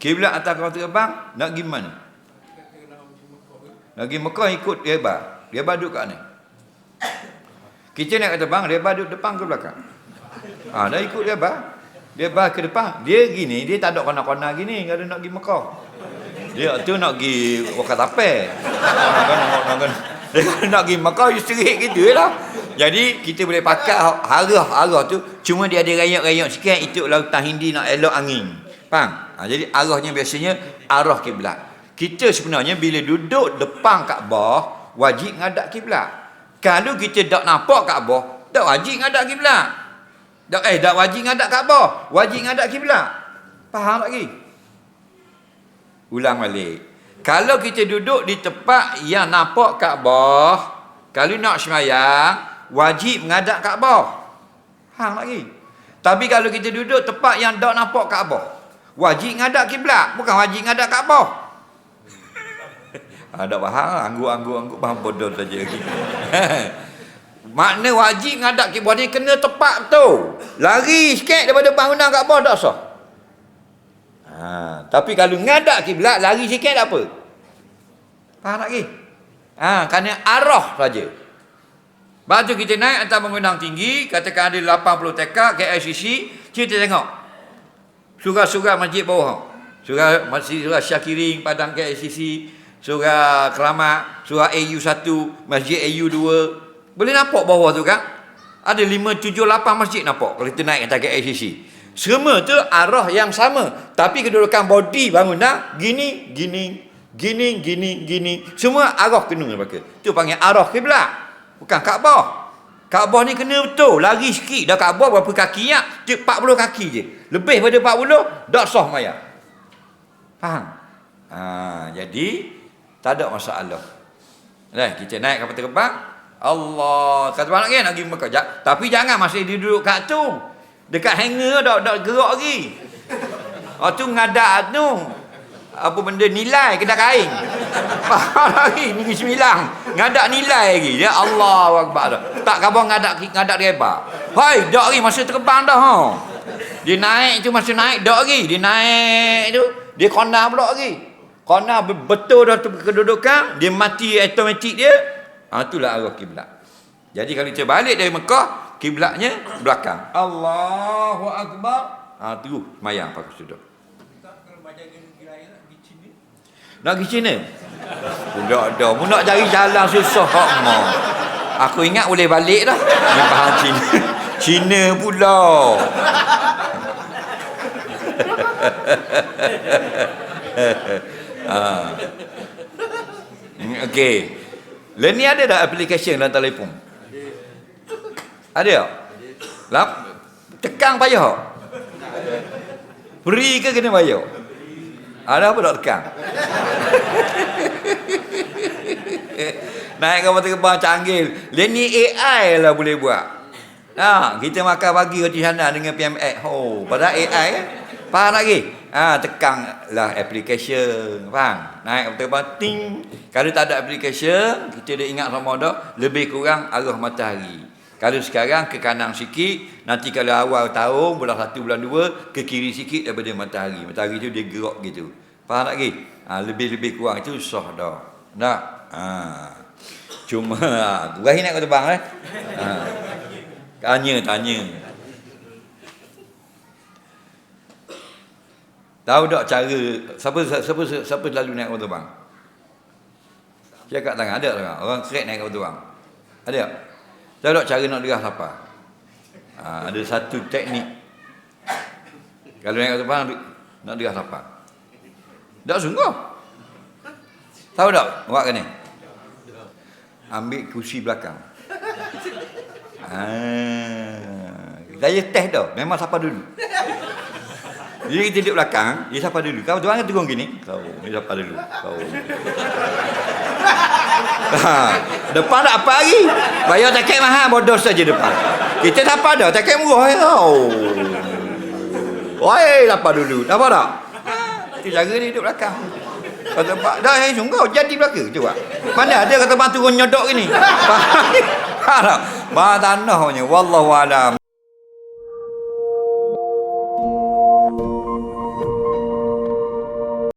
Kiblat atas kapal terbang nak pergi mana? Nak pergi Mekah ikut Reba. Reba duduk kat mana? Kita nak kata bang, Reba duduk depan ke belakang? Ah, dah ikut Reba. Reba ke depan. Dia gini, dia tak ada kona-kona gini kalau nak pergi Mekah. Dia tu nak pergi kan. Dia nak pergi Mekah dia serik gitu lah. Jadi kita boleh pakai arah-arah tu cuma dia ada rayok-rayok sikit itu lautan Hindi nak elok angin. Faham? Ha, jadi arahnya biasanya arah kiblat. Kita sebenarnya bila duduk depan Kaabah wajib ngadap kiblat. Kalau kita tak nampak Kaabah, tak wajib ngadap kiblat. Tak eh tak wajib ngadap Kaabah, wajib ngadap kiblat. Faham lagi? Ulang balik. Kalau kita duduk di tempat yang nampak Kaabah, kalau nak semayang, wajib menghadap Kaabah. Hang lagi. Tapi kalau kita duduk tempat yang tak nampak Kaabah, wajib menghadap kiblat, bukan wajib menghadap Kaabah. Ada faham anggu-anggu-anggu faham bodoh saja lagi. Makna wajib menghadap kiblat ni kena tepat tu. Lari sikit daripada bangunan Kaabah tak sah. Ha, tapi kalau ngadap kiblat lari sikit tak apa. Faham tak lagi? Ha, kerana arah saja. Lepas tu kita naik atas bangunan tinggi, katakan ada 80 tekak KLCC, kita tengok. Surah-surah masjid bawah. Surah masjid surah Syakiring Padang KLCC, surah Keramat, surah AU1, masjid AU2. Boleh nampak bawah tu kan? Ada 5 7 8 masjid nampak kalau kita naik atas KLCC. Semua tu arah yang sama, tapi kedudukan body bangunan gini, gini, gini, gini, gini. Semua arah kena pakai. Tu panggil arah kiblat. Bukan Kaabah. Kaabah ni kena betul. Lari sikit. Dah Kaabah berapa kaki ya? 40 kaki je. Lebih pada 40, tak sah maya. Faham? Ha, jadi, tak ada masalah. Nah, kita naik kapal terbang. Allah. Kata lagi nak pergi Mekah. Ja- Tapi jangan masih duduk kat tu. Dekat hanger dah, dah gerak lagi. Oh tu ngadak tu. Apa benda nilai kedai kain. Faham lagi Negeri Sembilang. Ngadak nilai lagi. Ya Allah Akbar. Tak khabar ngadak ngadak reba. Hai, dak lagi masa terbang dah ha. Dia naik tu masa naik dak lagi. Dia naik tu dia kona pula lagi. Kona betul dah tu kedudukan, dia mati automatik dia. Ha itulah arah kiblat. Jadi kalau kita balik dari Mekah, kiblatnya belakang. Allahu Akbar. Ha terus mayang pakai sudut. Nak pergi China? Budak ada. Mu nak cari jalan susah kak ma. Aku ingat boleh balik dah. Ni faham Cina. Cina pula. ha. Okey. Lain ni ada tak application dalam telefon? Ada tak? Lap, tekan payah? Free ke kena bayar? Ada apa tak tekan? Naik kapal terbang canggih. Lain ni AI lah boleh buat. Ha, kita makan pagi roti sana dengan PMX. Oh, pada AI kan? Faham lagi? Ha, tekan lah application. Faham? Naik kapal terbang ting. Kalau tak ada application, kita dah ingat sama dah lebih kurang arah matahari. Kalau sekarang ke kanan sikit, nanti kalau awal tahun, bulan satu, bulan dua, ke kiri sikit daripada matahari. Matahari tu dia gerak gitu. Faham tak lagi? Ha, lebih-lebih kurang itu sah dah. Tak? Ha. Cuma, Ibrahim nak kau terbang eh? Ha. Tanya, tanya. Tahu tak cara, siapa siapa siapa selalu naik kapal terbang? Siapa kat tangan? Ada tak? Orang kerek naik kapal terbang? Ada tak? Tahu tak cara nak derah siapa? Ha, ada satu teknik. Kalau naik kapal terbang, nak derah siapa? Tak sungguh. Tahu tak? Buat kan ni? Ambil kursi belakang. Ah, saya test dah. Memang siapa dulu. Jadi kita duduk belakang, dia siapa dulu. Kau tuan kan turun gini. Kau, dia siapa dulu. Kau. Ha, depan tak apa lagi. Bayar tiket mahal bodoh saja depan. Kita tak apa dah, tiket murah ya. Oh. Oi, apa dulu. Apa tak? Itu cara ni duduk belakang. Kau tempat dah yang sungguh jadi belaka cuba. Mana ada kata bang turun nyodok gini. Faham tak? Bah tanah punya wallahu alam.